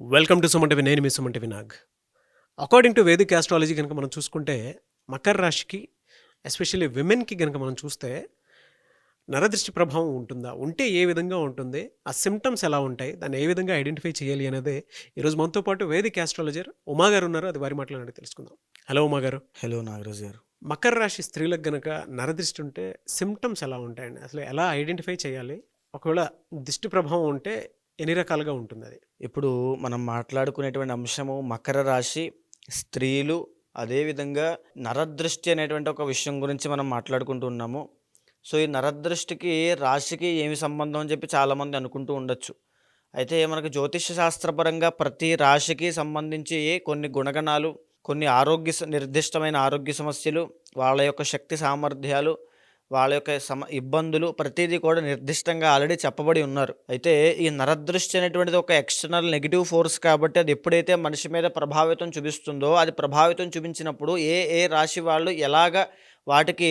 Welcome to సుమంటివి నేను మీ సుమంటి వినాగ్ అకార్డింగ్ టు వేదిక్ ఆస్ట్రాలజీ కనుక మనం చూసుకుంటే మకర రాశికి ఎస్పెషల్లీ విమెన్కి కనుక మనం చూస్తే నరదృష్టి ప్రభావం ఉంటుందా? ఉంటే ఏ విధంగా ఉంటుంది? ఆ సిమ్టమ్స్ ఎలా ఉంటాయి? దాన్ని ఏ విధంగా ఐడెంటిఫై చేయాలి అనేది ఈరోజు మనతో పాటు వేదిక్ ఆస్ట్రాలజర్ ఉమా గారు ఉన్నారు. అది వారి మాట్లాడి తెలుసుకుందాం. హలో ఉమా గారు. హలో నాగరాజు గారు. మకర రాశి స్త్రీలకు గనక నరదృష్టి ఉంటే సిమ్టమ్స్ ఎలా ఉంటాయండి? అసలు ఎలా ఐడెంటిఫై చేయాలి? ఒకవేళ దిష్టి ప్రభావం ఉంటే ఎన్ని రకాలుగా ఉంటుంది అది? ఇప్పుడు మనం మాట్లాడుకునేటువంటి అంశము మకర రాశి స్త్రీలు అదేవిధంగా నరదృష్టి అనేటువంటి ఒక విషయం గురించి మనం మాట్లాడుకుంటూ ఉన్నాము. సో ఈ నరదృష్టికి రాశికి ఏమి సంబంధం అని చెప్పి చాలామంది అనుకుంటూ ఉండొచ్చు. అయితే మనకు జ్యోతిష శాస్త్రపరంగా ప్రతి రాశికి సంబంధించి కొన్ని గుణగణాలు కొన్ని ఆరోగ్య స- నిర్దిష్టమైన ఆరోగ్య సమస్యలు వాళ్ళ యొక్క శక్తి సామర్థ్యాలు వాళ్ళ యొక్క సమ ఇబ్బందులు ప్రతిదీ కూడా నిర్దిష్టంగా ఆల్రెడీ చెప్పబడి ఉన్నారు. అయితే ఈ నరదృష్టి అనేటువంటిది ఒక ఎక్స్టర్నల్ నెగిటివ్ ఫోర్స్ కాబట్టి అది ఎప్పుడైతే మనిషి మీద ప్రభావితం చూపిస్తుందో అది ప్రభావితం చూపించినప్పుడు ఏ ఏ రాశి వాళ్ళు ఎలాగ వాటికి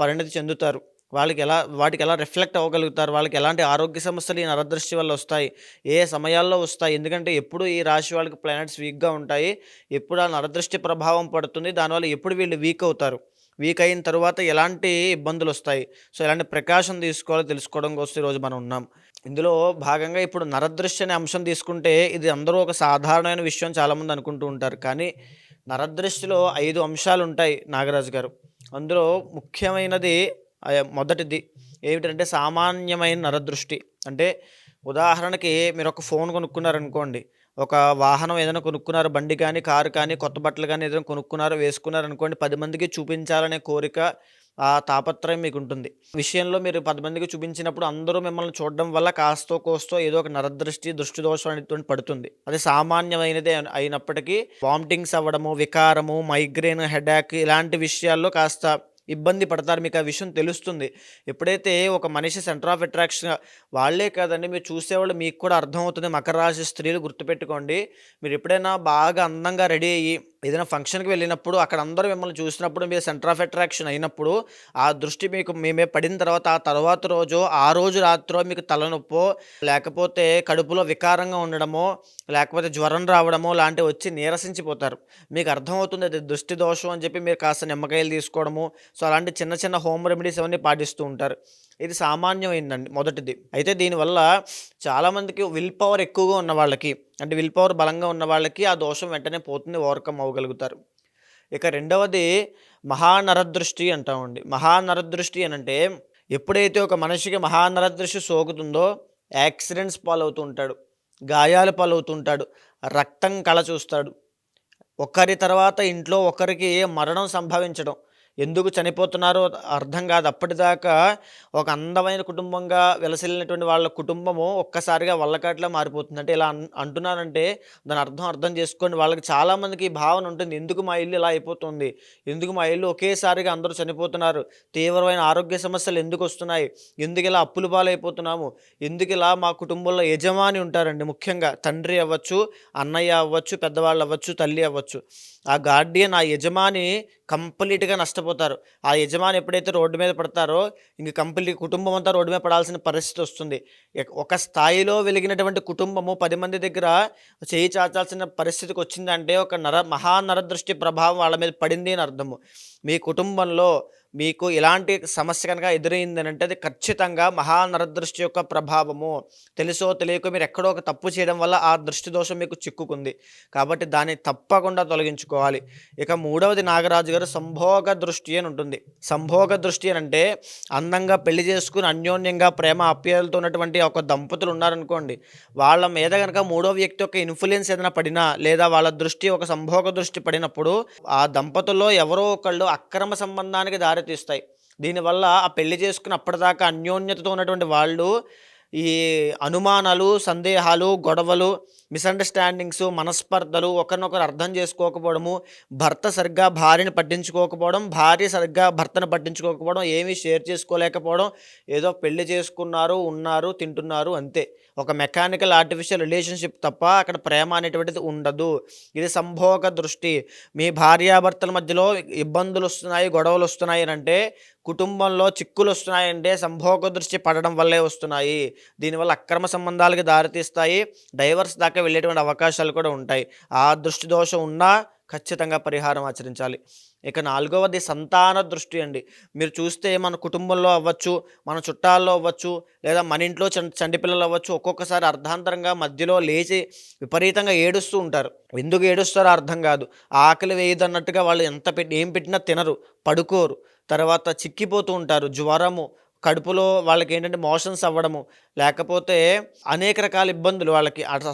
పరిణతి చెందుతారు? వాళ్ళకి ఎలా వాటికి ఎలా రిఫ్లెక్ట్ అవ్వగలుగుతారు? వాళ్ళకి ఎలాంటి ఆరోగ్య సమస్యలు ఈ నరదృష్టి వల్ల వస్తాయి? ఏ సమయాల్లో వస్తాయి? ఎందుకంటే ఎప్పుడు ఈ రాశి వాళ్ళకి ప్లానెట్స్ వీక్గా ఉంటాయి ఎప్పుడు ఆ నరదృష్టి ప్రభావం పడుతుంది దానివల్ల ఎప్పుడు వీళ్ళు వీక్ అవుతారు? వీక్ అయిన తర్వాత ఎలాంటి ఇబ్బందులు వస్తాయి సో ఎలాంటి ప్రకాశం తీసుకోవాలో తెలుసుకోవడం కోసం ఈరోజు మనం ఉన్నాం. ఇందులో భాగంగా ఇప్పుడు నరదృష్టి అనే అంశం తీసుకుంటే ఇది అందరూ ఒక సాధారణమైన విషయం చాలామంది అనుకుంటూ ఉంటారు. కానీ నరదృష్టిలో ఐదు అంశాలు ఉంటాయి నాగరాజు గారు. అందులో ముఖ్యమైనది మొదటిది ఏమిటంటే సామాన్యమైన నరదృష్టి. అంటే ఉదాహరణకి మీరు ఒక ఫోన్ కొనుక్కున్నారనుకోండి. ఒక వాహనం ఏదైనా కొనుక్కున్నారు బండి కానీ కారు కానీ కొత్త బట్టలు కానీ ఏదైనా కొనుక్కున్నారు వేసుకున్నారు అనుకోండి పది మందికి చూపించాలనే కోరిక ఆ తాపత్రయం మీకు ఉంటుంది. విషయంలో మీరు పది మందికి చూపించినప్పుడు అందరూ మిమ్మల్ని చూడడం వల్ల కాస్తో కోస్తో ఏదో ఒక నరదృష్టి దృష్టి దోషం అనేటువంటి పడుతుంది. అది సామాన్యమైనదే అయినప్పటికీ వామిటింగ్స్ అవ్వడము వికారము మైగ్రేన్ హెడాక్ ఇలాంటి విషయాల్లో కాస్త ఇబ్బంది పడతారు మీకు ఆ విషయం తెలుస్తుంది. ఎప్పుడైతే ఒక మనిషి సెంటర్ ఆఫ్ అట్రాక్షన్ వాళ్ళే కాదండి మీరు చూసేవాళ్ళు మీకు కూడా అర్థమవుతుంది. మకర రాశి స్త్రీలు గుర్తుపెట్టుకోండి. మీరు ఎప్పుడైనా బాగా అందంగా రెడీ అయ్యి ఏదైనా ఫంక్షన్కి వెళ్ళినప్పుడు అక్కడ అందరూ మిమ్మల్ని చూసినప్పుడు మీరు సెంటర్ ఆఫ్ అట్రాక్షన్ అయినప్పుడు ఆ దృష్టి మీకు మేమే పడిన తర్వాత ఆ తర్వాత రోజు ఆ రోజు రాత్రో మీకు తలనొప్పో లేకపోతే కడుపులో వికారంగా ఉండడమో లేకపోతే జ్వరం రావడమో లాంటివి వచ్చి నీరసించిపోతారు. మీకు అర్థమవుతుంది అది దృష్టి దోషం అని చెప్పి మీరు కాస్త నిమ్మకాయలు తీసుకోవడము సో అలాంటి చిన్న చిన్న హోమ్ రెమెడీస్ అవన్నీ పాటిస్తూ ఉంటారు. ఇది సామాన్యమైందండి మొదటిది. అయితే దీనివల్ల చాలామందికి విల్ పవర్ ఎక్కువగా ఉన్న వాళ్ళకి అంటే విల్ పవర్ బలంగా ఉన్న వాళ్ళకి ఆ దోషం వెంటనే పోతుంది ఓవర్కమ్ అవ్వగలుగుతారు. ఇక రెండవది మహానరదృష్టి అంటామండి. మహానరదృష్టి అని అంటే ఎప్పుడైతే ఒక మనిషికి మహానరదృష్టి సోకుతుందో యాక్సిడెంట్స్ పాలవుతూ ఉంటాడు గాయాలు పాలవుతుంటాడు రక్తం కళ చూస్తాడు. ఒకరి తర్వాత ఇంట్లో ఒకరికి మరణం సంభవించడం ఎందుకు చనిపోతున్నారో అర్థం కాదు. అప్పటిదాకా ఒక అందమైన కుటుంబంగా వెలసిల్లినటువంటి వాళ్ళ కుటుంబము ఒక్కసారిగా వల్లకాట్లా మారిపోతుంది. అంటే ఇలా అన్- దాని అర్థం అర్థం చేసుకోండి. వాళ్ళకి చాలామందికి ఈ భావన ఉంటుంది. ఎందుకు మా ఇల్లు ఇలా అయిపోతుంది? ఎందుకు మా ఇల్లు ఒకేసారిగా అందరూ చనిపోతున్నారు? తీవ్రమైన ఆరోగ్య సమస్యలు ఎందుకు వస్తున్నాయి? ఎందుకు ఇలా అప్పులు పాలైపోతున్నాము? ఎందుకు ఇలా మా కుటుంబంలో యజమాని ఉంటారండి ముఖ్యంగా. తండ్రి అవ్వచ్చు అన్నయ్య అవ్వచ్చు పెద్దవాళ్ళు అవ్వచ్చు తల్లి అవ్వచ్చు. ఆ గార్డియన్ ఆ యజమాని కంప్లీట్గా నష్టపోతారు ఆ యజమాని ఎప్పుడైతే రోడ్డు మీద పడతారో ఇంక కంపెనీ కుటుంబం అంతా రోడ్డు మీద పడాల్సిన పరిస్థితి వస్తుంది. ఒక స్థాయిలో వెలిగినటువంటి కుటుంబము పది మంది దగ్గర చేయి చాచాల్సిన పరిస్థితికి వచ్చిందంటే ఒక నర మహానరదృష్టి ప్రభావం వాళ్ళ మీద పడింది అని అర్థము. మీ కుటుంబంలో మీకు ఇలాంటి సమస్య కనుక ఎదురైంది అంటే అది ఖచ్చితంగా మహానరదృష్టి యొక్క ప్రభావము. తెలుసో తెలియక మీరు ఎక్కడో ఒక తప్పు చేయడం వల్ల ఆ దృష్టి దోషం మీకు చిక్కుకుంది. కాబట్టి దాన్ని తప్పకుండా తొలగించుకోవాలి. ఇక మూడవది నాగరాజు గారు సంభోగ దృష్టి అని ఉంటుంది. సంభోగ దృష్టి అని అంటే అందంగా పెళ్ళి చేసుకుని అన్యోన్యంగా ప్రేమ ఆప్యాయలతో ఉన్నటువంటి ఒక దంపతులు ఉన్నారనుకోండి వాళ్ళ మీద కనుక మూడో వ్యక్తి యొక్క ఇన్ఫ్లుయెన్స్ ఏదైనా పడినా లేదా వాళ్ళ దృష్టి ఒక సంభోగ దృష్టి పడినప్పుడు ఆ దంపతుల్లో ఎవరో ఒకళ్ళు అక్రమ సంబంధానికి దారి దారితీస్తాయి దీనివల్ల ఆ పెళ్ళి చేసుకుని అప్పటిదాకా అన్యోన్యతతో ఉన్నటువంటి వాళ్ళు ఈ అనుమానాలు సందేహాలు గొడవలు మిస్అండర్స్టాండింగ్స్ మనస్పర్ధలు ఒకరినొకరు అర్థం చేసుకోకపోవడము భర్త సరిగ్గా భార్యని పట్టించుకోకపోవడం భార్య సరిగ్గా భర్తను పట్టించుకోకపోవడం ఏమీ షేర్ చేసుకోలేకపోవడం ఏదో పెళ్ళి చేసుకున్నారు ఉన్నారు తింటున్నారు అంతే. ఒక మెకానికల్ ఆర్టిఫిషియల్ రిలేషన్షిప్ తప్ప అక్కడ ప్రేమ అనేటువంటిది ఉండదు. ఇది సంభోగ దృష్టి. మీ భార్యాభర్తల మధ్యలో ఇబ్బందులు వస్తున్నాయి గొడవలు వస్తున్నాయి అని అంటే కుటుంబంలో చిక్కులు వస్తున్నాయంటే సంభోగ దృష్టి పడడం వల్లే వస్తున్నాయి. దీనివల్ల అక్రమ సంబంధాలకి దారితీస్తాయి. డైవర్స్ దాకా వెళ్ళేటువంటి అవకాశాలు కూడా ఉంటాయి. ఆ దృష్టి దోషం ఉన్నా ఖచ్చితంగా పరిహారం ఆచరించాలి. ఇక నాలుగవది సంతాన దృష్టి అండి. మీరు చూస్తే మన కుటుంబంలో అవ్వచ్చు మన చుట్టాల్లో అవ్వచ్చు లేదా మన ఇంట్లో చం పిల్లలు అవ్వచ్చు ఒక్కొక్కసారి అర్ధాంతరంగా మధ్యలో లేచి విపరీతంగా ఏడుస్తూ ఉంటారు. ఎందుకు ఏడుస్తారో అర్థం కాదు. ఆకలి వేయదన్నట్టుగా వాళ్ళు ఎంత పెట్టి ఏం పెట్టినా తినరు పడుకోరు. తర్వాత చిక్కిపోతూ ఉంటారు. జ్వరము కడుపులో వాళ్ళకి ఏంటంటే మోషన్స్ అవ్వడము లేకపోతే అనేక రకాల ఇబ్బందులు వాళ్ళకి. అటు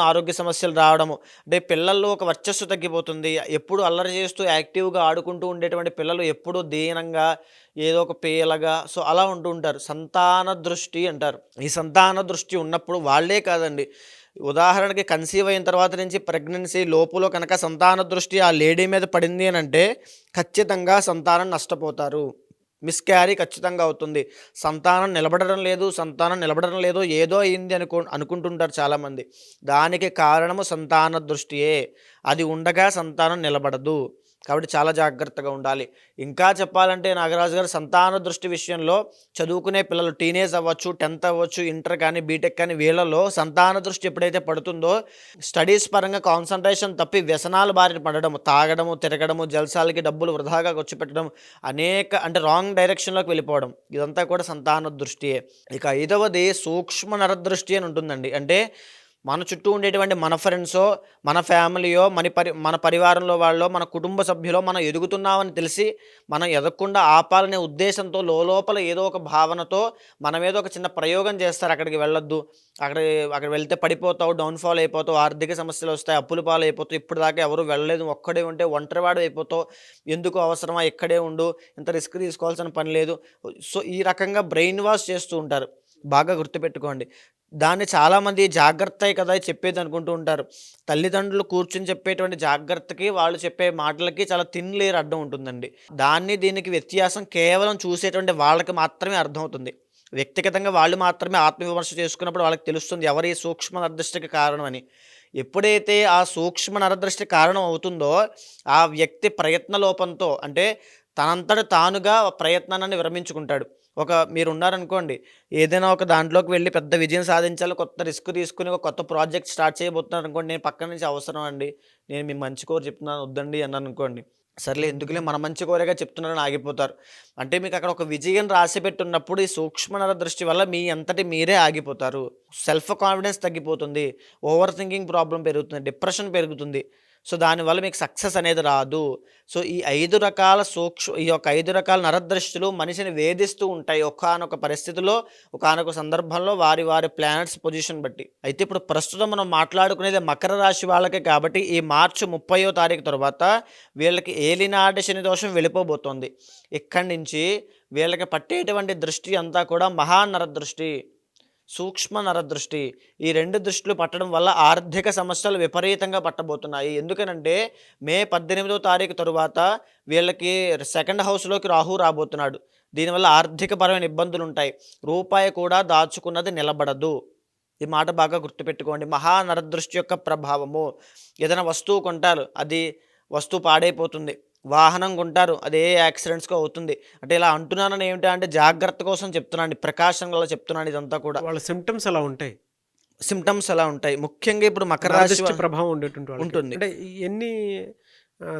ఆరోగ్య సమస్యలు రావడము. అంటే పిల్లల్లో ఒక వర్చస్సు తగ్గిపోతుంది. ఎప్పుడు అల్లరి చేస్తూ యాక్టివ్గా ఆడుకుంటూ ఉండేటువంటి పిల్లలు ఎప్పుడు దీనంగా ఏదో ఒక పేలగా సో అలా ఉంటూ ఉంటారు. సంతాన దృష్టి అంటారు. ఈ సంతాన దృష్టి ఉన్నప్పుడు వాళ్ళే కాదండి. ఉదాహరణకి కన్సీవ్ అయిన తర్వాత నుంచి ప్రెగ్నెన్సీ లోపులో కనుక సంతాన దృష్టి ఆ లేడీ మీద పడింది అని అంటే ఖచ్చితంగా సంతానం నష్టపోతారు. మిస్క్యారీ ఖచ్చితంగా అవుతుంది. సంతానం నిలబడడం లేదు సంతానం నిలబడడం లేదు ఏదో అయింది అనుకు అనుకుంటుంటారు చాలామంది. దానికి కారణము సంతాన దృష్టియే. అది ఉండగా సంతానం నిలబడదు. కాబట్టి చాలా జాగ్రత్తగా ఉండాలి. ఇంకా చెప్పాలంటే నాగరాజు గారు సంతాన దృష్టి విషయంలో చదువుకునే పిల్లలు టీనేజ్ అవ్వచ్చు టెన్త్ అవ్వచ్చు ఇంటర్ కానీ బీటెక్ కానీ వీళ్ళలో సంతాన దృష్టి ఎప్పుడైతే పడుతుందో స్టడీస్ పరంగా కాన్సన్ట్రేషన్ తప్పి వ్యసనాలు బారిన పడడం తాగడము తిరగడము జల్సాలకి డబ్బులు వృధాగా ఖర్చు పెట్టడం అనేక అంటే రాంగ్ డైరెక్షన్లోకి వెళ్ళిపోవడం ఇదంతా కూడా సంతాన దృష్టియే. ఇక ఐదవది సూక్ష్మ నరదృష్టి అని ఉంటుందండి. అంటే మన చుట్టూ ఉండేటువంటి మన ఫ్రెండ్సో మన ఫ్యామిలీయో మన పరి మన పరివారంలో వాళ్ళో మన కుటుంబ సభ్యులో మనం ఎదుగుతున్నామని తెలిసి మనం ఎదగకుండా ఆపాలనే ఉద్దేశంతో లోపల ఏదో ఒక భావనతో మనం ఏదో ఒక చిన్న ప్రయోగం చేస్తారు. అక్కడికి వెళ్ళొద్దు. అక్కడ అక్కడ వెళ్తే పడిపోతావు డౌన్ఫాల్ అయిపోతావు ఆర్థిక సమస్యలు వస్తాయి అప్పుల పాలు అయిపోతావు ఇప్పుడు దాకా ఎవరు వెళ్ళలేదు. ఒక్కడే ఉంటే ఒంటరివాడు అయిపోతావు. ఎందుకు అవసరమా? ఇక్కడే ఉండు. ఇంత రిస్క్ తీసుకోవాల్సిన పని లేదు. సో ఈ రకంగా బ్రెయిన్ వాష్ చేస్తూ ఉంటారు. బాగా గుర్తుపెట్టుకోండి. దాన్ని చాలామంది జాగ్రత్త కదా చెప్పేది అనుకుంటూ ఉంటారు. తల్లిదండ్రులు కూర్చుని చెప్పేటువంటి జాగ్రత్తకి వాళ్ళు చెప్పే మాటలకి చాలా తిన్ లేరు అర్థం ఉంటుందండి. దాన్ని దీనికి వ్యత్యాసం కేవలం చూసేటువంటి వాళ్ళకి మాత్రమే అర్థమవుతుంది. వ్యక్తిగతంగా వాళ్ళు మాత్రమే ఆత్మవిమర్శ చేసుకున్నప్పుడు వాళ్ళకి తెలుస్తుంది ఎవరి సూక్ష్మ నరదృష్టికి కారణం అని ఎప్పుడైతే ఆ సూక్ష్మ నరదృష్టి కారణం అవుతుందో ఆ వ్యక్తి ప్రయత్న లోపంతో అంటే తనంతట తానుగా ప్రయత్నాన్ని విరమించుకుంటాడు. ఒక మీరు ఉన్నారనుకోండి ఏదైనా ఒక దాంట్లోకి వెళ్ళి పెద్ద విజయం సాధించాలి కొత్త రిస్క్ తీసుకుని ఒక కొత్త ప్రాజెక్ట్ స్టార్ట్ చేయబోతున్నారు అనుకోండి నేను పక్క నుంచి అవసరం అండి. నేను మీ మంచి కోరు చెప్తున్నాను వద్దండి అన్నాను అనుకోండి సర్లే ఎందుకులే మన మంచి కోరేగా చెప్తున్నారని ఆగిపోతారు. అంటే మీకు అక్కడ ఒక విజయం రాసి పెట్టున్నప్పుడు ఈ సూక్ష్మ దృష్టి వల్ల మీ అంతటి మీరే ఆగిపోతారు. సెల్ఫ్ కాన్ఫిడెన్స్ తగ్గిపోతుంది. ఓవర్ థింకింగ్ ప్రాబ్లం పెరుగుతుంది. డిప్రెషన్ పెరుగుతుంది. సో దానివల్ల మీకు సక్సెస్ అనేది రాదు. సో ఈ ఐదు రకాల సూక్ష్మ ఈ యొక్క ఐదు రకాల నరదృష్టిలు మనిషిని వేధిస్తూ ఉంటాయి. ఒకానొక పరిస్థితిలో ఒకానొక సందర్భంలో వారి వారి ప్లానెట్స్ పొజిషన్ బట్టి. అయితే ఇప్పుడు ప్రస్తుతం మనం మాట్లాడుకునేది మకర రాశి వాళ్ళకే కాబట్టి ఈ మార్చి ముప్పయో తారీఖు తర్వాత వీళ్ళకి ఏలినాటి శని దోషం వెళ్ళిపోబోతోంది. ఇక్కడి నుంచి వీళ్ళకి పట్టేటువంటి దృష్టి అంతా కూడా మహానరదృష్టి సూక్ష్మ నరదృష్టి. ఈ రెండు దృష్టిలు పట్టడం వల్ల ఆర్థిక సమస్యలు విపరీతంగా పట్టబోతున్నాయి. ఎందుకనంటే మే పద్దెనిమిదో తారీఖు తరువాత వీళ్ళకి సెకండ్ హౌస్లోకి రాహు రాబోతున్నాడు. దీనివల్ల ఆర్థికపరమైన ఇబ్బందులు ఉంటాయి రూపాయి కూడా దాచుకున్నది నిలబడదు. ఈ మాట బాగా గుర్తుపెట్టుకోండి. మహానరదృష్టి యొక్క ప్రభావము. ఏదైనా వస్తువు కొంటారు అది వస్తువు పాడైపోతుంది. వాహనం కొంటారు అదే యాక్సిడెంట్స్గా అవుతుంది. అంటే ఇలా అంటున్నానని ఏమిటంటే అంటే జాగ్రత్త కోసం చెప్తున్నాను ప్రికాషన్లలో చెప్తున్నాను ఇదంతా కూడా. వాళ్ళ సిమ్టమ్స్ అలా ఉంటాయి? సిమ్టమ్స్ ఎలా ఉంటాయి? ముఖ్యంగా ఇప్పుడు మకర రాశి ప్రభావం ఉండేటువంటి. ఉంటుంది. అంటే ఎన్ని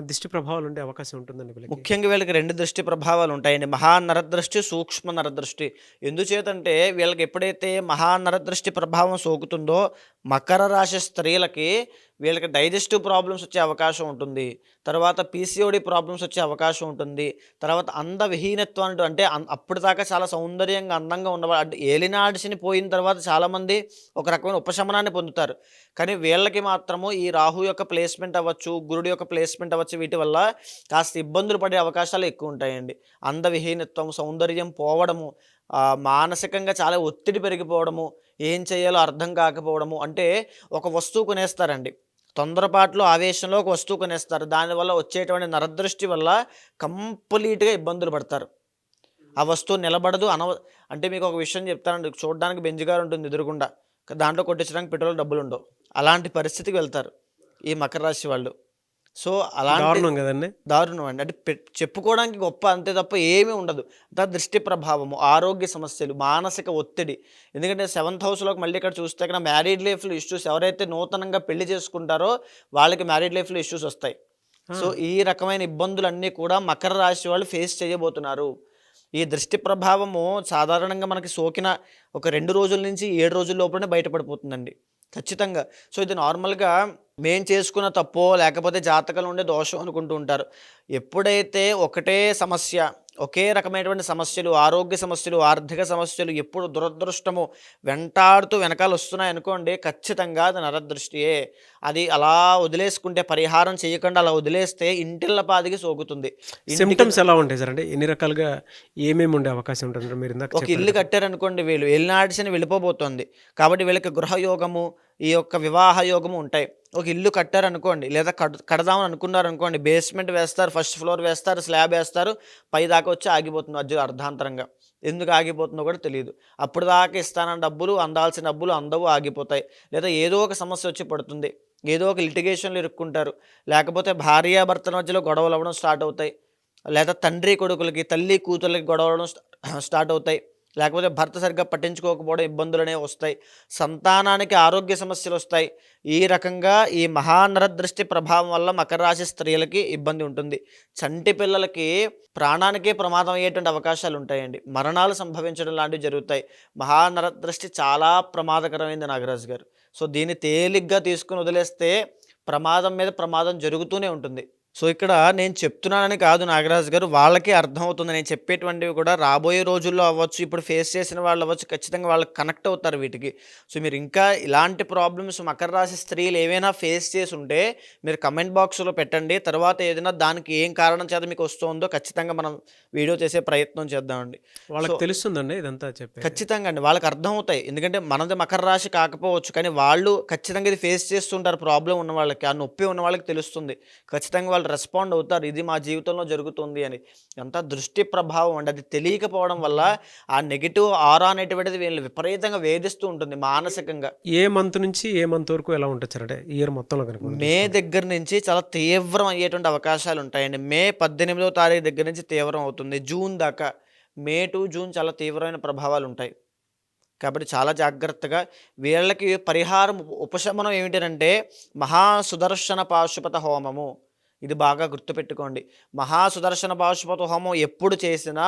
దిష్టి ప్రభావాలు ఉండే అవకాశం ఉంటుందండి ముఖ్యంగా వీళ్ళకి రెండు దృష్టి ప్రభావాలు ఉంటాయండి. మహానరదృష్టి సూక్ష్మ నరదృష్టి. ఎందుచేతంటే వీళ్ళకి ఎప్పుడైతే మహానరదృష్టి ప్రభావం సోకుతుందో మకర రాశి స్త్రీలకి వీళ్ళకి డైజెస్టివ్ ప్రాబ్లమ్స్ వచ్చే అవకాశం ఉంటుంది. తర్వాత పీసీఓడి ప్రాబ్లమ్స్ వచ్చే అవకాశం ఉంటుంది. తర్వాత అందవిహీనత్వం అంటూ అంటే అప్పటిదాకా అప్పుడు దాకా చాలా సౌందర్యంగా అందంగా ఉన్నవాళ్ళు అంటే ఏలినాడిసిని పోయిన తర్వాత చాలామంది ఒక రకమైన ఉపశమనాన్ని పొందుతారు. కానీ వీళ్ళకి మాత్రము ఈ రాహు యొక్క ప్లేస్మెంట్ అవ్వచ్చు గురుడు యొక్క ప్లేస్మెంట్ అవ్వచ్చు వీటి వల్ల కాస్త ఇబ్బందులు పడే అవకాశాలు ఎక్కువ ఉంటాయండి. అందవిహీనత్వం సౌందర్యం పోవడము మానసికంగా చాలా ఒత్తిడి పెరిగిపోవడము ఏం చేయాలో అర్థం కాకపోవడము అంటే ఒక వస్తువు కొనేస్తారండి. తొందరపాట్లు ఆవేశంలో ఒక వస్తువు కొనేస్తారు. దానివల్ల వచ్చేటువంటి నరదృష్టి వల్ల కంప్లీట్గా ఇబ్బందులు పడతారు. ఆ వస్తువు నిలబడదు అనవ అంటే మీకు ఒక విషయం చెప్తానండి. చూడడానికి బెంజిగారు ఉంటుంది ఎదురుగుండా. దాంట్లో కొట్టించడానికి పెట్రోల్ డబ్బులు ఉండవు అలాంటి పరిస్థితికి వెళ్తారు ఈ మకర రాశి వాళ్ళు. సో అలాంటి దారుణం కదండి. దారుణం అండి. అంటే చెప్పుకోవడానికి గొప్ప అంతే తప్ప ఏమీ ఉండదు. దృష్టి ప్రభావము ఆరోగ్య సమస్యలు మానసిక ఒత్తిడి. ఎందుకంటే సెవెంత్ హౌస్లోకి మళ్ళీ ఇక్కడ చూస్తే ఇక్కడ మ్యారీడ్ లైఫ్లో ఇష్యూస్ ఎవరైతే నూతనంగా పెళ్ళి చేసుకుంటారో వాళ్ళకి మ్యారీడ్ లైఫ్లో ఇష్యూస్ వస్తాయి. సో ఈ రకమైన ఇబ్బందులన్నీ కూడా మకర రాశి వాళ్ళు ఫేస్ చేయబోతున్నారు. ఈ దృష్టి ప్రభావము సాధారణంగా మనకి సోకిన ఒక రెండు రోజుల నుంచి ఏడు రోజుల లోపలనే బయటపడిపోతుందండి. ఖచ్చితంగా. సో ఇది నార్మల్గా మేం చేసుకున్న తప్పో లేకపోతే జాతకంలో ఉండే దోషం అనుకుంటూ ఉంటారు. ఎప్పుడైతే ఒకటే సమస్య ఒకే రకమైనటువంటి సమస్యలు ఆరోగ్య సమస్యలు ఆర్థిక సమస్యలు ఎప్పుడు దురదృష్టము వెంటాడుతూ వెనకాల వస్తున్నాయి అనుకోండి ఖచ్చితంగా అది నరదృష్టియే. అది అలా వదిలేసుకుంటే పరిహారం చేయకుండా అలా వదిలేస్తే ఇంటిళ్ళ పాదికి సోకుతుంది. సిమ్టమ్స్ ఎలా ఉంటాయి సార్? అంటే ఎన్ని రకాలుగా ఏమేమి ఉండే అవకాశం ఉంటుంది మీరు ఇందాక ఒక ఇల్లు కట్టారనుకోండి వీళ్ళు వెళ్ళినాడిసిన వెళ్ళిపోబోతోంది. కాబట్టి వీళ్ళకి గృహయోగము ఈ యొక్క వివాహ యోగము ఉంటాయి. ఒక ఇల్లు కట్టారనుకోండి లేదా కడ కడదామని అనుకున్నారు అనుకోండి బేస్మెంట్ వేస్తారు ఫస్ట్ ఫ్లోర్ వేస్తారు స్లాబ్ వేస్తారు పై దాకా వచ్చి ఆగిపోతుంది మధ్యలో అర్ధాంతరంగా. ఎందుకు ఆగిపోతుందో కూడా తెలియదు. అప్పుడు దాకా ఇస్తానన్న డబ్బులు అందాల్సిన డబ్బులు అందవు ఆగిపోతాయి. లేదా ఏదో ఒక సమస్య వచ్చి పడుతుంది. ఏదో ఒక లిటిగేషన్లు ఇరుక్కుంటారు. లేకపోతే భార్యాభర్తల మధ్యలో గొడవలు అవ్వడం స్టార్ట్ అవుతాయి. లేదా తండ్రి కొడుకులకి తల్లి కూతుర్లకి గొడవడం స్టార్ట్ అవుతాయి. లేకపోతే భర్త సరిగ్గా పట్టించుకోకపోవడం ఇబ్బందులు అనేవి వస్తాయి. సంతానానికి ఆరోగ్య సమస్యలు వస్తాయి. ఈ రకంగా ఈ మహానరదృష్టి ప్రభావం వల్ల మకర రాశి స్త్రీలకి ఇబ్బంది ఉంటుంది. చంటి పిల్లలకి ప్రాణానికే ప్రమాదం అయ్యేటువంటి అవకాశాలు ఉంటాయండి. మరణాలు సంభవించడం లాంటివి జరుగుతాయి. మహానరదృష్టి చాలా ప్రమాదకరమైంది నాగరాజు గారు. సో దీన్ని తేలిగ్గా తీసుకుని వదిలేస్తే ప్రమాదం మీద ప్రమాదం జరుగుతూనే ఉంటుంది. సో ఇక్కడ నేను చెప్తున్నానని కాదు నాగరాజు గారు వాళ్ళకే అర్థమవుతుంది. నేను చెప్పేటువంటివి కూడా రాబోయే రోజుల్లో అవ్వచ్చు ఇప్పుడు ఫేస్ చేసిన వాళ్ళు అవ్వచ్చు ఖచ్చితంగా వాళ్ళకి కనెక్ట్ అవుతారు వీటికి. సో మీరు ఇంకా ఇలాంటి ప్రాబ్లమ్స్ మకర రాశి స్త్రీలు ఏవైనా ఫేస్ చేసి ఉంటే మీరు కమెంట్ బాక్స్లో పెట్టండి. తర్వాత ఏదైనా దానికి ఏం కారణం చేత మీకు వస్తుందో ఖచ్చితంగా మనం వీడియో చేసే ప్రయత్నం చేద్దామండి. వాళ్ళకి తెలుస్తుందండి ఇదంతా చెప్పి ఖచ్చితంగా అండి. వాళ్ళకి అర్థం అవుతాయి ఎందుకంటే మనది మకర రాశి కాకపోవచ్చు కానీ వాళ్ళు ఖచ్చితంగా ఇది ఫేస్ చేస్తుంటారు. ప్రాబ్లం ఉన్న వాళ్ళకి ఆ నొప్పి ఉన్న వాళ్ళకి తెలుస్తుంది. ఖచ్చితంగా వాళ్ళు రెస్పాండ్ అవుతారు ఇది మా జీవితంలో జరుగుతుంది అని. అంతా దృష్టి ప్రభావం అండి. అది తెలియకపోవడం వల్ల ఆ నెగిటివ్ ఆరా అనేటువంటిది వీళ్ళు విపరీతంగా వేధిస్తూ ఉంటుంది మానసికంగా. ఏ మంత్ నుంచి ఏ మంత్ వరకు ఎలా ఉంటుంది సార్? అంటే ఇయర్ మొత్తంలో కనుక మే దగ్గర నుంచి చాలా తీవ్రం అయ్యేటువంటి అవకాశాలు ఉంటాయండి. మే పద్దెనిమిదవ తారీఖు దగ్గర నుంచి తీవ్రం అవుతుంది. జూన్ దాకా. మే టు జూన్ చాలా తీవ్రమైన ప్రభావాలు ఉంటాయి. కాబట్టి చాలా జాగ్రత్తగా వీళ్ళకి పరిహారం ఉప- ఉపశమనం ఏమిటంటే మహా సుదర్శన పాశుపత హోమము. ఇది బాగా గుర్తుపెట్టుకోండి. మహా సుదర్శన హోమం ఎప్పుడు చేసినా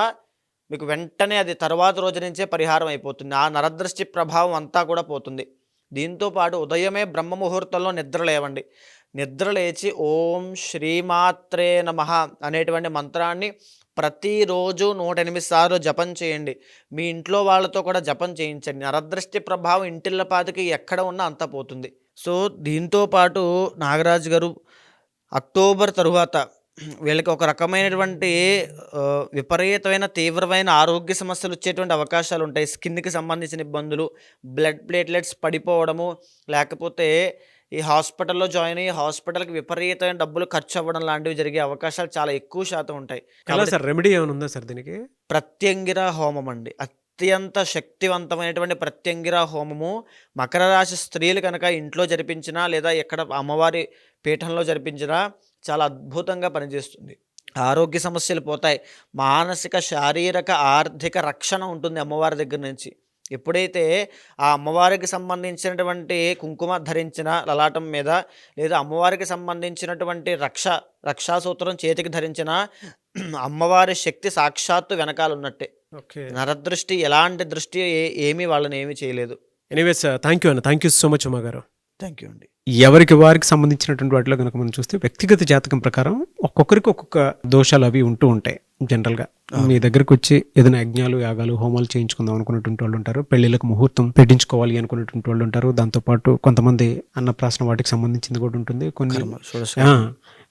మీకు వెంటనే అది తర్వాత రోజు నుంచే పరిహారం అయిపోతుంది. ఆ నరదృష్టి ప్రభావం అంతా కూడా పోతుంది. దీంతోపాటు ఉదయమే బ్రహ్మ ముహూర్తంలో నిద్ర లేవండి. నిద్ర లేచి ఓం శ్రీమాత్రే నమ అనేటువంటి మంత్రాన్ని ప్రతిరోజు నూట ఎనిమిది సార్లు జపం చేయండి. మీ ఇంట్లో వాళ్ళతో కూడా జపం చేయించండి. నరదృష్టి ప్రభావం ఇంటిల్లపాతికి ఎక్కడ ఉన్నా అంత పోతుంది. సో దీంతోపాటు నాగరాజు గారు అక్టోబర్ తరువాత వీళ్ళకి ఒక రకమైనటువంటి విపరీతమైన తీవ్రమైన ఆరోగ్య సమస్యలు వచ్చేటువంటి అవకాశాలు ఉంటాయి. స్కిన్కి సంబంధించిన ఇబ్బందులు బ్లడ్ ప్లేట్లెట్స్ పడిపోవడము లేకపోతే ఈ హాస్పిటల్లో జాయిన్ అయ్యి హాస్పిటల్కి విపరీతమైన డబ్బులు ఖర్చు అవ్వడం లాంటివి జరిగే అవకాశాలు చాలా ఎక్కువ శాతం ఉంటాయి. సార్ రెమెడీ ఏమైనా ఉందా సార్ దీనికి? ప్రత్యంగిర హోమం అండి. అత్యంత శక్తివంతమైనటువంటి ప్రత్యంగిర హోమము. మకర రాశి స్త్రీలు కనుక ఇంట్లో జరిపించినా లేదా ఎక్కడ అమ్మవారి పీఠంలో జరిపించినా చాలా అద్భుతంగా పనిచేస్తుంది. ఆరోగ్య సమస్యలు పోతాయి. మానసిక శారీరక ఆర్థిక రక్షణ ఉంటుంది అమ్మవారి దగ్గర నుంచి. ఎప్పుడైతే ఆ అమ్మవారికి సంబంధించినటువంటి కుంకుమ ధరించిన లలాటం మీద లేదా అమ్మవారికి సంబంధించినటువంటి రక్ష రక్షాసూత్రం చేతికి ధరించిన అమ్మవారి శక్తి సాక్షాత్తు వెనకాల ఉన్నట్టే. ఓకే. నరదృష్టి ఎలాంటి దృష్టి ఏ- ఏమీ వాళ్ళని ఏమీ చేయలేదు. ఎనీవేస్ థ్యాంక్ యూ అన్న. Thank you so much Uma గారు థ్యాంక్ యూ అండి. ఎవరికి వారికి సంబంధించినటువంటి వాటిలో కనుక మనం చూస్తే వ్యక్తిగత జాతకం ప్రకారం ఒక్కొక్కరికి ఒక్కొక్క దోషాలు అవి ఉంటూ ఉంటాయి జనరల్గా. మీ దగ్గరకు వచ్చి ఏదైనా యజ్ఞాలు యాగాలు హోమాలు చేయించుకుందాం అనుకున్నటువంటి వాళ్ళు ఉంటారు. పెళ్ళిళ్ళకు ముహూర్తం పెట్టించుకోవాలి అనుకున్నటువంటి వాళ్ళు ఉంటారు. దాంతోపాటు కొంతమంది అన్నప్రాసన వాటికి సంబంధించింది కూడా ఉంటుంది. కొన్ని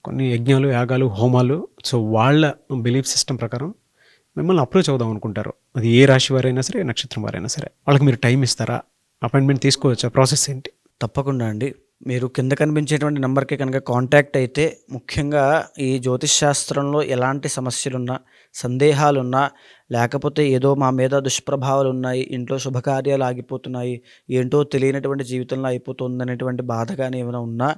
కొన్ని యజ్ఞాలు యాగాలు హోమాలు. సో వాళ్ళ బిలీఫ్ సిస్టమ్ ప్రకారం మిమ్మల్ని అప్రోచ్ అవుదాం అనుకుంటారు. అది ఏ రాశి వారైనా సరే నక్షత్రం వారైనా సరే. వాళ్ళకి మీరు టైం ఇస్తారా? అపాయింట్మెంట్ తీసుకోవచ్చా? ప్రాసెస్ ఏంటి? తప్పకుండా అండి. మీరు కింద కనిపించేటువంటి నెంబర్కి కనుక కాంటాక్ట్ అయితే ముఖ్యంగా ఈ జ్యోతిష్ శాస్త్రంలో ఎలాంటి సమస్యలున్నా సందేహాలున్నా లేకపోతే ఏదో మా మీద దుష్ప్రభావాలు ఉన్నాయి ఇంట్లో శుభకార్యాలు ఆగిపోతున్నాయి ఏంటో తెలియనటువంటి జీవితంలో అయిపోతుంది అనేటువంటి బాధ కానీ ఏమైనా ఉన్నా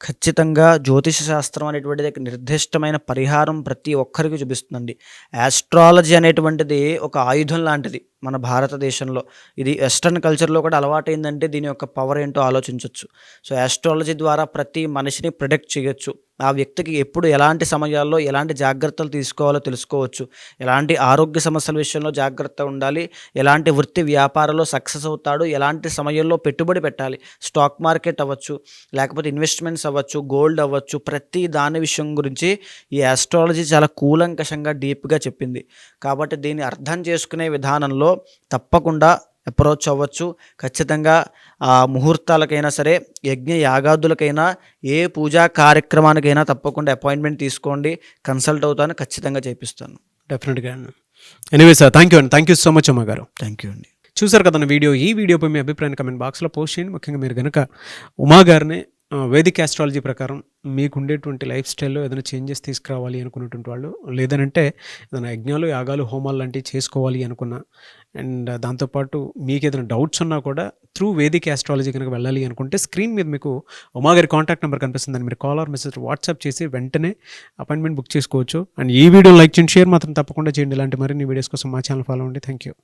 ఖచ్చితంగా జ్యోతిష శాస్త్రం అనేటువంటిది ఒక నిర్దిష్టమైన పరిహారం ప్రతి ఒక్కరికి చూపిస్తుందండి. ఆస్ట్రాలజీ అనేటువంటిది ఒక ఆయుధం లాంటిది. మన భారతదేశంలో. ఇది వెస్ట్రన్ కల్చర్లో కూడా అలవాటైందంటే దీని యొక్క పవర్ ఏంటో ఆలోచించవచ్చు సో ఆస్ట్రాలజీ ద్వారా ప్రతి మనిషిని ప్రొడక్ట్ చేయొచ్చు. ఆ వ్యక్తికి ఎప్పుడు ఎలాంటి సమయాల్లో ఎలాంటి జాగ్రత్తలు తీసుకోవాలో తెలుసుకోవచ్చు. ఎలాంటి ఆరోగ్య సమస్యల విషయంలో జాగ్రత్త ఉండాలి. ఎలాంటి వృత్తి వ్యాపారంలో సక్సెస్ అవుతాడు. ఎలాంటి సమయంలో పెట్టుబడి పెట్టాలి. స్టాక్ మార్కెట్ అవ్వచ్చు లేకపోతే ఇన్వెస్ట్మెంట్స్ అవ్వచ్చు గోల్డ్ అవ్వచ్చు ప్రతి దాని విషయం గురించి ఈ ఆస్ట్రాలజీ చాలా కూలంకషంగా డీప్గా చెప్పింది. కాబట్టి దీన్ని అర్థం చేసుకునే విధానంలో తప్పకుండా అప్రోచ్ అవ్వచ్చు. ఖచ్చితంగా ఆ ముహూర్తాలకైనా సరే యజ్ఞ యాగాదులకైనా ఏ పూజా కార్యక్రమానికైనా తప్పకుండా అపాయింట్మెంట్ తీసుకోండి. కన్సల్ట్ అవుతాను ఖచ్చితంగా చేపిస్తాను. డెఫినెట్గా ఎనీవే సార్ థ్యాంక్ యూ అండి. థ్యాంక్ యూ సో మచ్ అమ్మ గారు. థ్యాంక్ యూ అండి. చూసారు కదా వీడియో ఈ వీడియోపై మీ అభిప్రాయాన్ని కమెంట్ బాక్స్లో పోస్ట్ చేయండి. ముఖ్యంగా మీరు కనుక ఉమా గారిని వేదిక్ ఆస్ట్రాలజీ ప్రకారం మీకు ఉండేటువంటి లైఫ్ స్టైల్లో ఏదైనా చేంజెస్ తీసుకురావాలి అనుకున్నటువంటి వాళ్ళు లేదనంటే ఏదైనా యజ్ఞాలు యాగాలు హోమాలు లాంటివి చేసుకోవాలి అనుకున్నా అండ్ దాంతోపాటు మీకు ఏదైనా డౌట్స్ ఉన్నా కూడా త్రూ వేదిక్ ఆస్ట్రాలజీ కనుక వెళ్ళాలి అనుకుంటే స్క్రీన్ మీద మీకు ఉమా గారి కాంటాక్ట్ నెంబర్ కనిపిస్తుంది మీరు కాల్ ఆర్ మెసేజ్ వాట్సాప్ చేసి వెంటనే అపాయింట్మెంట్ బుక్ చేసుకోవచ్చు. అండ్ ఈ వీడియో లైక్ చేయండి షేర్ మాత్రం తప్పకుండా చేయండి. ఇలాంటి మరిన్ని వీడియోస్ కోసం మా ఛానల్ ఫాలో అవ్వండి. Thank you